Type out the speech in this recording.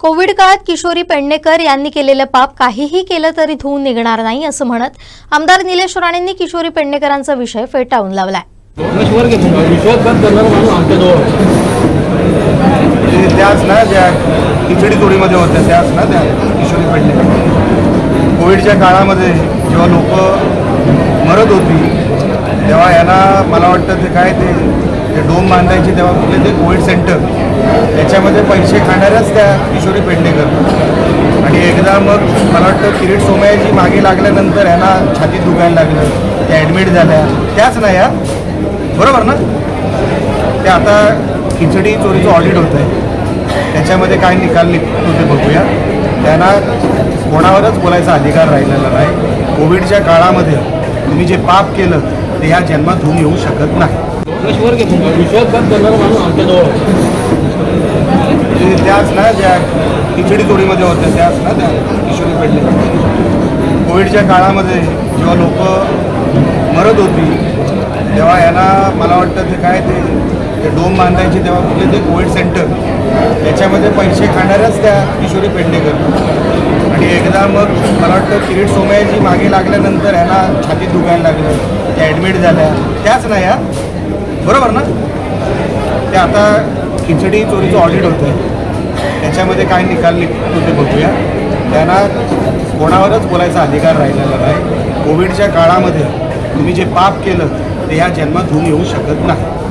Covid काळात किशोरी पेडणेकर यांनी केलेलं पाप काहीही केलं तरी धुवून निघणार नाही असं म्हणत आमदार निलेश राणेंनी किशोरी पेडणेकरांचा विषय फेटाळून लावलाय. त्याच ना त्या खिचडी तोडीमध्ये होत्या त्याच ना त्या किशोरी पेडणेकर. कोविडच्या काळामध्ये जेव्हा लोक मरत होती तेव्हा यांना मला वाटतं ते काय ते ते डोम बांधायचे तेव्हा कुठले ते कोविड सेंटर त्याच्यामध्ये पैसे खाणाऱ्याच त्या किशोरी पेडणेकर आणि एकदा मग मला वाटतं किरीट सोमयाची मागे लागल्यानंतर यांना छातीत दुखायला लागलं. त्या ॲडमिट झाल्या. त्याच नाही या बरोबर ना? ते आता खिचडी चोरीचं ऑडिट होतं आहे त्याच्यामध्ये काय निकाल निघतो ते बघूया. त्यांना कोणावरच बोलायचा अधिकार राहिलेला नाही. कोविडच्या काळामध्ये तुम्ही जे पाप केलं ते ह्या जन्मात होऊन येऊ शकत नाही. म्हणजे त्याच ना ज्या खिचडी चोरीमध्ये होत्या त्याच ना त्या किशोरी पेडणे कोविडच्या काळामध्ये जेव्हा लोक मरत होती तेव्हा यांना मला वाटतं ते काय ते ते डोम बांधायचे तेव्हा कुठले ते कोविड सेंटर त्याच्यामध्ये पैसे खाणाऱ्याच त्या किशोरी पेडणेकर. आणि एकदा मग मला वाटतं किरीट सोमयाची मागे लागल्यानंतर यांना छातीत दुखायला लागलं. त्या ॲडमिट झाल्या. त्याच ना या. बरोबर ना? ते आता खिचडी चोरीचं ऑडिट होतं त्याच्यामध्ये काय निकाल निघतो ते बघूया. त्यांना कोणावरच बोलायचा अधिकार राहिलेला नाही. कोविडच्या काळामध्ये तुम्ही जे पाप केलं ते ह्या जन्मात होऊन येऊ शकत नाही.